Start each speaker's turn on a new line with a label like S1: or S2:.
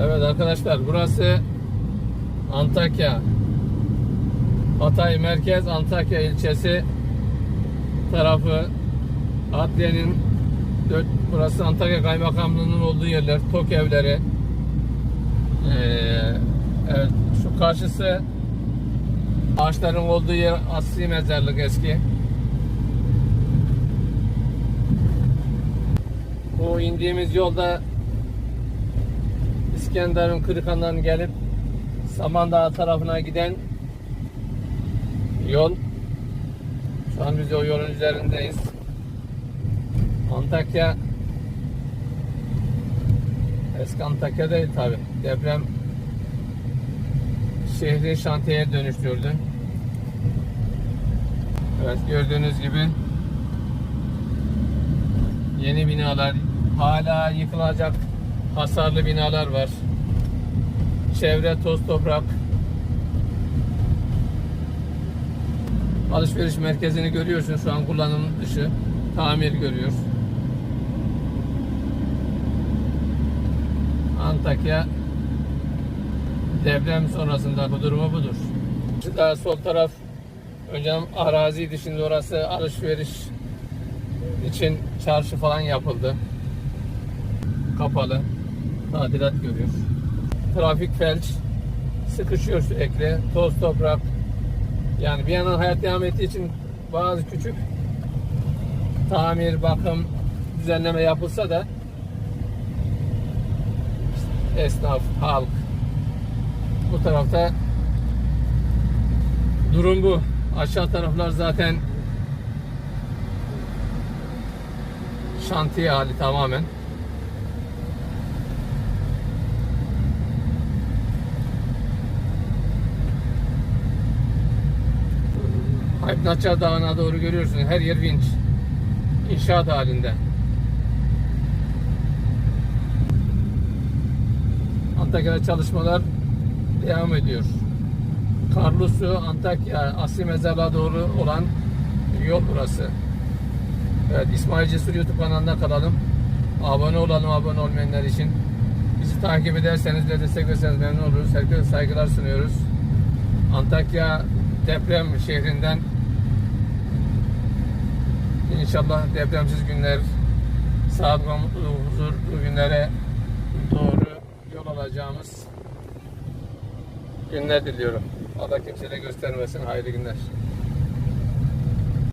S1: Evet arkadaşlar burası Antakya. Hatay merkez Antakya ilçesi tarafı Adliye'nin burası Antakya Kaymakamlığı'nın olduğu yerler, TOK evleri. Ee, evet şu karşısı ağaçların olduğu yer asli mezarlık eski. Bu indiğimiz yolda İskenderun Kırıkan'dan gelip Samandağ tarafına giden yol. Şu an biz o yolun üzerindeyiz. Antakya Eski Antakya değil tabi. Deprem şehri şantiyeye dönüştürdü. Evet gördüğünüz gibi yeni binalar hala yıkılacak hasarlı binalar var. Çevre toz toprak. Alışveriş merkezini görüyorsun şu an kullanım dışı. Tamir görüyor. Antakya deprem sonrasında bu durumu budur. Daha sol taraf önceden araziydi şimdi orası alışveriş için çarşı falan yapıldı. Kapalı. Tadilat görüyor. Trafik felç. Sıkışıyor sürekli. Toz toprak. Yani bir yandan hayat devam ettiği için bazı küçük tamir, bakım, düzenleme yapılsa da esnaf, halk bu tarafta durum bu. Aşağı taraflar zaten şantiye hali tamamen. Aypnaçar Dağı'na doğru görüyorsun. Her yer vinç. İnşaat halinde. Antakya'da çalışmalar devam ediyor. Karlusu Antakya Asli Mezarlığa doğru olan yol burası. Evet İsmail Cesur YouTube kanalında kalalım. Abone olalım abone olmayanlar için. Bizi takip ederseniz de destek verirseniz memnun oluruz. Herkese saygılar sunuyoruz. Antakya deprem şehrinden İnşallah depremsiz günler, sağlık ve mutlu, huzurlu günlere doğru yol alacağımız günler diliyorum. Allah kimseye göstermesin. Hayırlı günler.